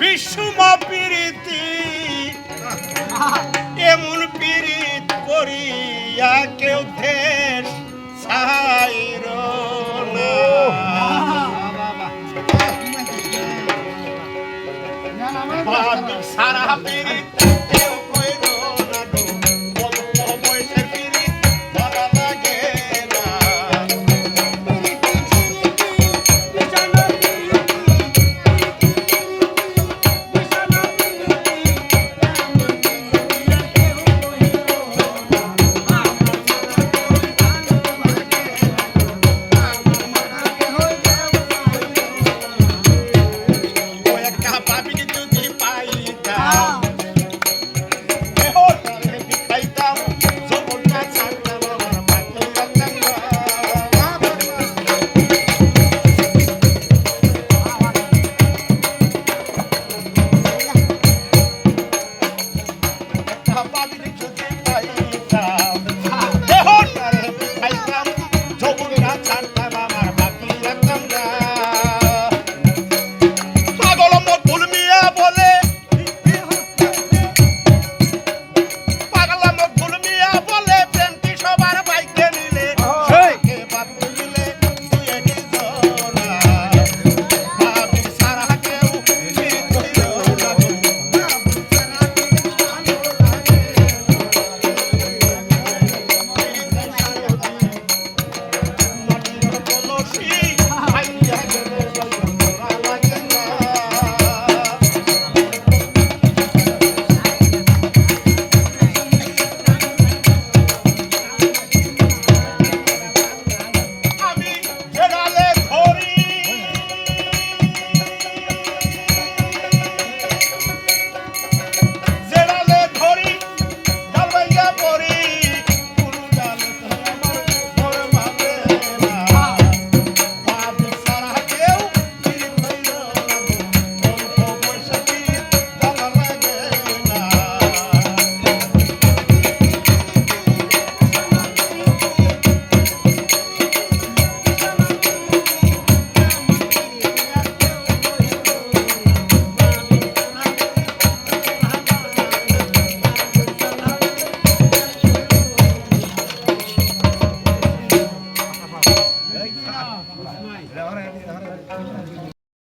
বিষ্ণুমা প্রীতি এমন প্রীত করিয়া কেউ দেশ সাইর সারা পীড়িত papi que